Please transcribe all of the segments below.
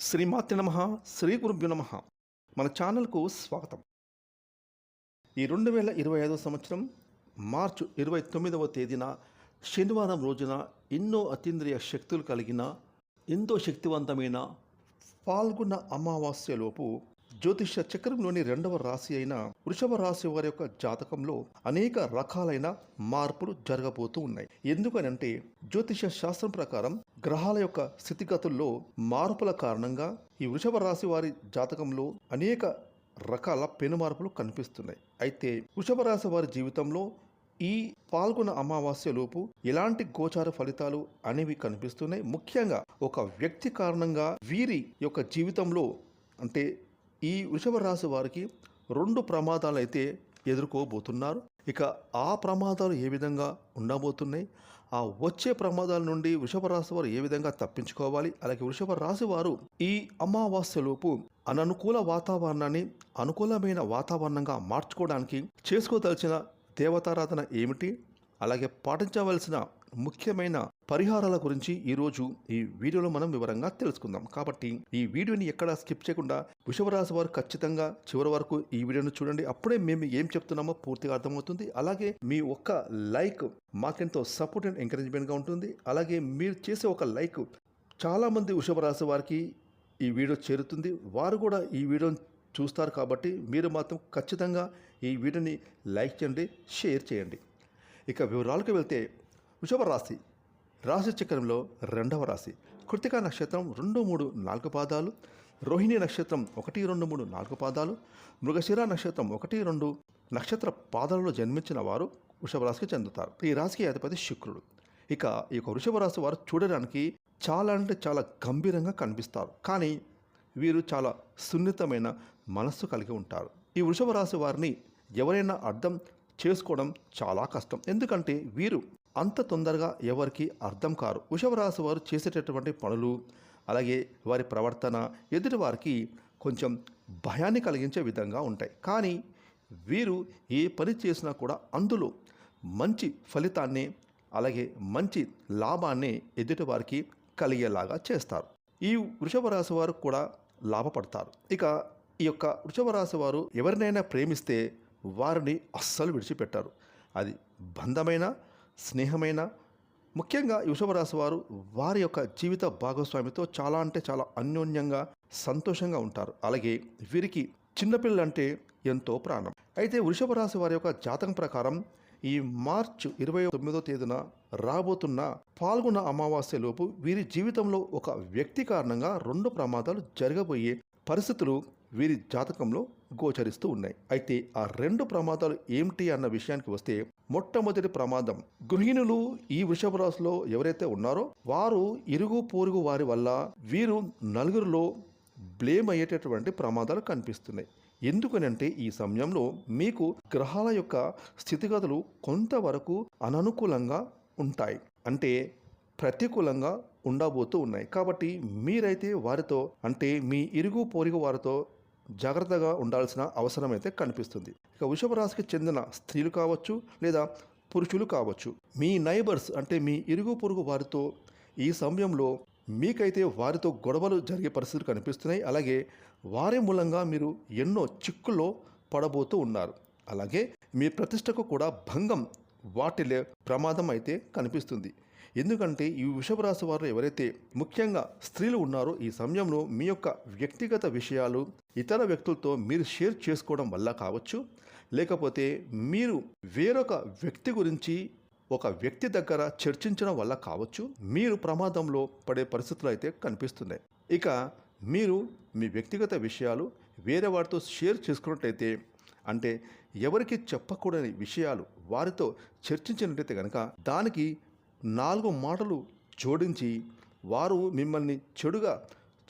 శ్రీమాతి నమ శ్రీ గురుభ్యు నమ. మన ఛానల్కు స్వాగతం. ఈ రెండు వేల ఇరవై ఐదవ సంవత్సరం మార్చి ఇరవై తొమ్మిదవ తేదీన శనివారం రోజున ఎన్నో అతీంద్రియ శక్తులు కలిగిన ఎంతో శక్తివంతమైన పాల్గొన్న అమావాస్యలోపు జ్యోతిష చక్రంలోని రెండవ రాశి అయిన వృషభ రాశి వారి యొక్క జాతకంలో అనేక రకాలైన మార్పులు జరగబోతూ ఉన్నాయి. ఎందుకనంటే జ్యోతిష శాస్త్రం ప్రకారం గ్రహాల యొక్క స్థితిగతుల్లో మార్పుల కారణంగా ఈ వృషభ రాశి వారి జాతకంలో అనేక రకాల పెను మార్పులు కనిపిస్తున్నాయి. అయితే వృషభ రాశి వారి జీవితంలో ఈ పాల్గొన్న అమావాస్యలోపు ఎలాంటి గోచార ఫలితాలు అనేవి కనిపిస్తున్నాయి. ముఖ్యంగా ఒక వ్యక్తి కారణంగా వీరి యొక్క జీవితంలో అంటే ఈ వృషభ రాశి వారికి రెండు ప్రమాదాలు అయితే ఎదుర్కోబోతున్నారు. ఇక ఆ ప్రమాదాలు ఏ విధంగా ఉండబోతున్నాయి? ఆ వచ్చే ప్రమాదాల నుండి వృషభ రాశి వారు ఏ విధంగా తప్పించుకోవాలి? అలాగే వృషభ రాశి వారు ఈ అమావాస్యలోపు అననుకూల వాతావరణాన్ని అనుకూలమైన వాతావరణంగా మార్చుకోవడానికి చేసుకోదలిచిన దేవతారాధన ఏమిటి? అలాగే పాటించవలసిన ముఖ్యమైన పరిహారాల గురించి ఈరోజు ఈ వీడియోలో మనం వివరంగా తెలుసుకుందాం. కాబట్టి ఈ వీడియోని ఎక్కడ స్కిప్ చేయకుండా వృషభరాశి వారు ఖచ్చితంగా చివరి వరకు ఈ వీడియోను చూడండి. అప్పుడే మేము ఏం చెప్తున్నామో పూర్తిగా అర్థమవుతుంది. అలాగే మీ ఒక్క లైక్ మాకెంతో సపోర్ట్ అండ్ ఎంకరేజ్మెంట్గా ఉంటుంది. అలాగే మీరు చేసే ఒక లైక్ చాలామంది వృషభరాశి వారికి ఈ వీడియో చేరుతుంది. వారు కూడా ఈ వీడియోని చూస్తారు కాబట్టి మీరు మాత్రం ఖచ్చితంగా ఈ వీడియోని లైక్ చేయండి షేర్ చేయండి. ఇక వివరాలకు వెళ్తే వృషభ రాశి. రాశి చక్రంలో రెండవ రాశి. కృతికా నక్షత్రం రెండు మూడు నాలుగు పాదాలు. రోహిణి నక్షత్రం ఒకటి రెండు మూడు నాలుగు పాదాలు. మృగశిర నక్షత్రం ఒకటి రెండు నక్షత్ర పాదాలలో జన్మించిన వారు వృషభ రాశికి చెందుతారు. ఈ రాశికి అధిపతి శుక్రుడు. ఇక ఈ యొక్క వృషభ రాశి వారు చూడడానికి చాలా అంటే చాలా గంభీరంగా కనిపిస్తారు. కానీ వీరు చాలా సున్నితమైన మనస్సు కలిగి ఉంటారు. ఈ వృషభ రాశి వారిని ఎవరైనా అర్థం చేసుకోవడం చాలా కష్టం. ఎందుకంటే వీరు అంత తొందరగా ఎవరికి అర్థం కారు. వృషభరాశి వారు చేసేటటువంటి పనులు అలాగే వారి ప్రవర్తన ఎదుటి వారికి కొంచెం భయాన్ని కలిగించే విధంగా ఉంటాయి. కానీ వీరు ఏ పని చేసినా కూడా అందులో మంచి ఫలితాన్ని అలాగే మంచి లాభాన్ని ఎదుటి వారికి కలిగేలాగా చేస్తారు. ఈ వృషభ రాశి వారు కూడా లాభపడతారు. ఇక ఈ యొక్క వృషభ రాశి వారు ఎవరినైనా ప్రేమిస్తే వారిని అస్సలు విడిచిపెట్టారు. అది బంధమైన స్నేహమైన? ముఖ్యంగా వృషభరాశి వారు వారి యొక్క జీవిత భాగస్వామితో చాలా అంటే చాలా అన్యోన్యంగా సంతోషంగా ఉంటారు. అలాగే వీరికి చిన్నపిల్లలంటే ఎంతో ప్రాణం. అయితే వృషభ రాశి వారి యొక్క జాతకం ప్రకారం ఈ మార్చ్ ఇరవై తొమ్మిదో తేదీన రాబోతున్న పాల్గొన్న అమావాస్యలోపు వీరి జీవితంలో ఒక వ్యక్తి కారణంగా రెండు ప్రమాదాలు జరగబోయే పరిస్థితులు వీరి జాతకంలో గోచరిస్తూ ఉన్నాయి. అయితే ఆ రెండు ప్రమాదాలు ఏమిటి అన్న విషయానికి వస్తే మొట్టమొదటి ప్రమాదం గృహిణులు ఈ వృషభ రాశిలో ఎవరైతే ఉన్నారో వారు ఇరుగు పొరుగు వారి వల్ల వీరు నలుగురిలో బ్లేమ్ అయ్యేటటువంటి ప్రమాదాలు కనిపిస్తున్నాయి. ఎందుకనంటే ఈ సమయంలో మీకు గ్రహాల యొక్క స్థితిగతులు కొంతవరకు అననుకూలంగా ఉంటాయి. అంటే ప్రతికూలంగా ఉండబోతూ ఉన్నాయి. కాబట్టి మీరైతే వారితో అంటే మీ ఇరుగు పొరుగు వారితో జాగ్రత్తగా ఉండాల్సిన అవసరం అయితే కనిపిస్తుంది. ఇక వృషభ రాశికి చెందిన స్త్రీలు కావచ్చు లేదా పురుషులు కావచ్చు మీ నైబర్స్ అంటే మీ ఇరుగు పొరుగు వారితో ఈ సమయంలో మీకైతే వారితో గొడవలు జరిగే పరిస్థితులు కనిపిస్తున్నాయి. అలాగే వారి మూలంగా మీరు ఎన్నో చిక్కుల్లో పడబోతూ ఉన్నారు. అలాగే మీ ప్రతిష్టకు కూడా భంగం వాటిలే ప్రమాదం అయితే కనిపిస్తుంది. ఎందుకంటే ఈ వృషభ రాశి వారు ఎవరైతే ముఖ్యంగా స్త్రీలు ఉన్నారో ఈ సమయంలో మీ యొక్క వ్యక్తిగత విషయాలు ఇతర వ్యక్తులతో మీరు షేర్ చేసుకోవడం వల్ల కావచ్చు. లేకపోతే మీరు వేరొక వ్యక్తి గురించి ఒక వ్యక్తి దగ్గర చర్చించడం వల్ల కావచ్చు. మీరు ప్రమాదంలో పడే పరిస్థితులు అయితే కనిపిస్తున్నాయి. ఇక మీరు మీ వ్యక్తిగత విషయాలు వేరే వారితో షేర్ చేసుకున్నట్లయితే అంటే ఎవరికి చెప్పకూడని విషయాలు వారితో చర్చించినట్లయితే కనుక దానికి నాలుగు మాటలు జోడించి వారు మిమ్మల్ని చెడుగా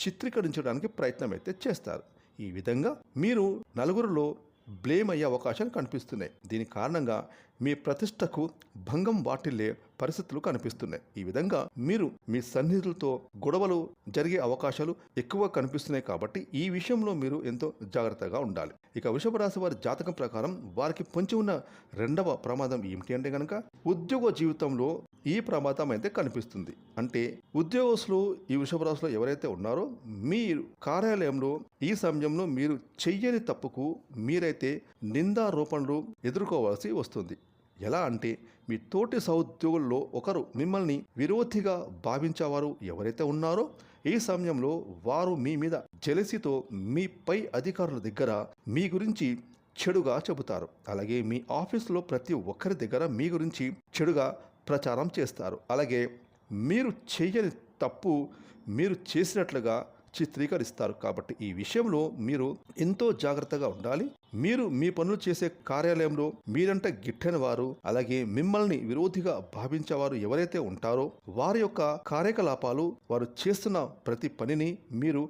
చిత్రీకరించడానికి ప్రయత్నం అయితే చేస్తారు. ఈ విధంగా మీరు నలుగురిలో బ్లేమ్ అయ్యే అవకాశాలు కనిపిస్తున్నాయి. దీని కారణంగా మీ ప్రతిష్టకు భంగం వాటిల్లే పరిస్థితులు కనిపిస్తున్నాయి. ఈ విధంగా మీరు మీ సన్నిహితులతో గొడవలు జరిగే అవకాశాలు ఎక్కువ కనిపిస్తున్నాయి కాబట్టి ఈ విషయంలో మీరు ఎంతో జాగ్రత్తగా ఉండాలి. ఇక వృషభ రాశి వారి జాతకం ప్రకారం వారికి పొంచి ఉన్న రెండవ ప్రమాదం ఏమిటి అంటే కనుక ఉద్యోగ జీవితంలో ఈ ప్రమాదం అయితే కనిపిస్తుంది. అంటే ఉద్యోగస్తులు ఈ వృషభ రాశిలో ఎవరైతే ఉన్నారో మీరు కార్యాలయంలో ఈ సమయంలో మీరు చెయ్యని తప్పుకు మీరైతే నిందారోపణలు ఎదుర్కోవాల్సి వస్తుంది. ఎలా అంటే మీ తోటి సహోద్యోగుల్లో ఒకరు మిమ్మల్ని విరోధిగా భావించేవారు ఎవరైతే ఉన్నారో ఈ సమయంలో వారు మీ మీద జలసితో మీ పై అధికారుల దగ్గర మీ గురించి చెడుగా చెబుతారు. అలాగే మీ ఆఫీసులో ప్రతి ఒక్కరి దగ్గర మీ గురించి చెడుగా ప్రచారం చేస్తారు. అలాగే మీరు చేయని తప్పు మీరు చేసినట్లుగా చిత్రీకరిస్తారు కాబట్టి ఈ విషయంలో మీరు ఎంతో జాగ్రత్తగా ఉండాలి. మీరు మీ పనులు చేసే కార్యాలయంలో మీరంటే గిట్టని వారు అలాగే మిమ్మల్ని విరోధిగా భావించేవారు ఎవరైతే ఉంటారో వారి యొక్క కార్యకలాపాలు వారు చేస్తున్న ప్రతి పనిని మీరు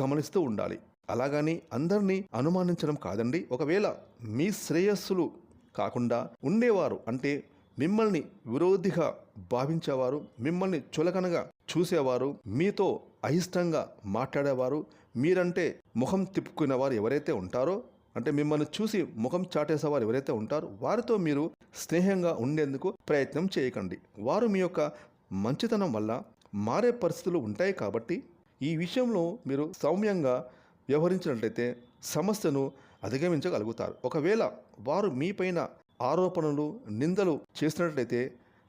గమనిస్తూ ఉండాలి. అలాగని అందరినీ అనుమానించడం కాదండి. ఒకవేళ మీ శ్రేయస్సులు కాకుండా ఉండేవారు అంటే మిమ్మల్ని విరోధిగా భావించేవారు మిమ్మల్ని చులకనగా చూసేవారు మీతో అయిష్టంగా మాట్లాడేవారు. మీరంటే ముఖం తిప్పుకునేవారు ఎవరైతే ఉంటారో అంటే మిమ్మల్ని చూసి ముఖం చాటేసేవారు ఎవరైతే ఉంటారో వారితో మీరు స్నేహంగా ఉండేందుకు ప్రయత్నం చేయకండి. వారు మీ యొక్క మంచితనం వల్ల మారే పరిస్థితులు ఉంటాయి కాబట్టి ఈ విషయంలో మీరు సౌమ్యంగా వ్యవహరించినట్లయితే సమస్యను అధిగమించగలుగుతారు. ఒకవేళ వారు మీపైన ఆరోపణలు నిందలు చేసినట్లయితే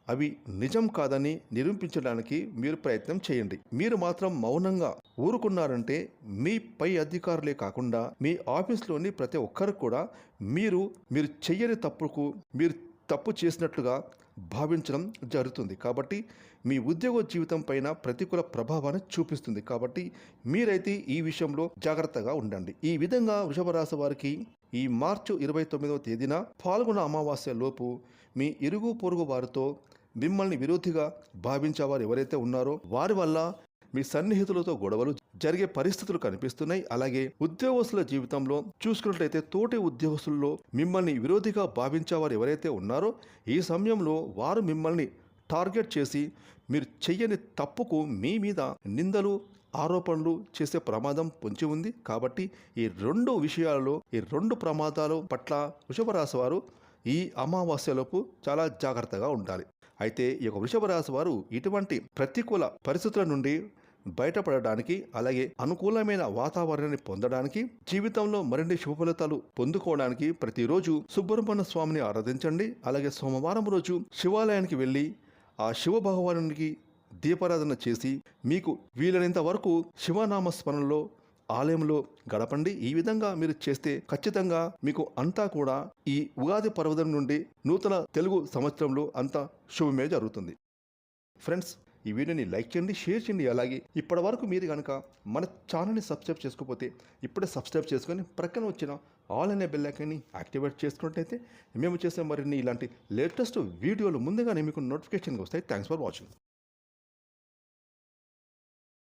అవి నిజం కాదని నిరూపించడానికి మీరు ప్రయత్నం చేయండి. మీరు మాత్రం మౌనంగా ఊరుకున్నారంటే మీ పై అధికారులే కాకుండా మీ ఆఫీస్లోని ప్రతి ఒక్కరు కూడా మీరు మీరు చెయ్యని తప్పుకు మీరు తప్పు చేసినట్లుగా భావించడం జరుగుతుంది. కాబట్టి మీ ఉద్యోగ జీవితం పైన ప్రతికూల ప్రభావాన్ని చూపిస్తుంది. కాబట్టి మీరైతే ఈ విషయంలో జాగ్రత్తగా ఉండండి. ఈ విధంగా వృషభ రాశి వారికి ఈ మార్చి ఇరవై తొమ్మిదవ తేదీన పాల్గొన అమావాస్య లోపు మీ ఇరుగు పొరుగు వారితో మిమ్మల్ని విరోధిగా భావించేవారు ఎవరైతే ఉన్నారో వారి వల్ల మీ సన్నిహితులతో గొడవలు జరిగే పరిస్థితులు కనిపిస్తున్నాయి. అలాగే ఉద్యోగస్తుల జీవితంలో చూసుకున్నట్లయితే తోటి ఉద్యోగస్తుల్లో మిమ్మల్ని విరోధిగా భావించేవారు ఎవరైతే ఉన్నారో ఈ సమయంలో వారు మిమ్మల్ని టార్గెట్ చేసి మీరు చెయ్యని తప్పుకు మీ మీద నిందలు ఆరోపణలు చేసే ప్రమాదం పొంచి ఉంది. కాబట్టి ఈ రెండు విషయాలలో ఈ రెండు ప్రమాదాల పట్ల వృషభ రాశి వారు ఈ అమావాస్యలోపు చాలా జాగ్రత్తగా ఉండాలి. అయితే ఈ యొక్క వృషభ రాశి వారు ఇటువంటి ప్రతికూల పరిస్థితుల నుండి బయటపడడానికి అలాగే అనుకూలమైన వాతావరణాన్ని పొందడానికి జీవితంలో మరిన్ని శుభ ఫలితాలు పొందుకోవడానికి ప్రతిరోజు సుబ్రహ్మణ్య స్వామిని ఆరాధించండి. అలాగే సోమవారం రోజు శివాలయానికి వెళ్ళి ఆ శివ భగవానునికి దీపారాధన చేసి మీకు వీలైనంత వరకు శివనామ స్మరణలో ఆలయంలో గడపండి. ఈ విధంగా మీరు చేస్తే ఖచ్చితంగా మీకు అంతా కూడా ఈ ఉగాది పర్వదం నుండి నూతన తెలుగు సంవత్సరంలో అంతా శుభమే జరుగుతుంది. ఫ్రెండ్స్ ఈ వీడియోని లైక్ చేయండి షేర్ చేయండి. అలాగే ఇప్పటి వరకు మీరు కనుక మన ఛానల్ని సబ్స్క్రైబ్ చేసుకోకపోతే ఇప్పుడే సబ్స్క్రైబ్ చేసుకొని ప్రక్కన వచ్చిన ఆల్ అనే బెల్ ఐకాన్ని యాక్టివేట్ చేసుకున్నట్టయితే మేము చేసే మరిన్ని ఇలాంటి లేటెస్ట్ వీడియోలు ముందుగానే మీకు నోటిఫికేషన్ వస్తాయి. Thanks for watching.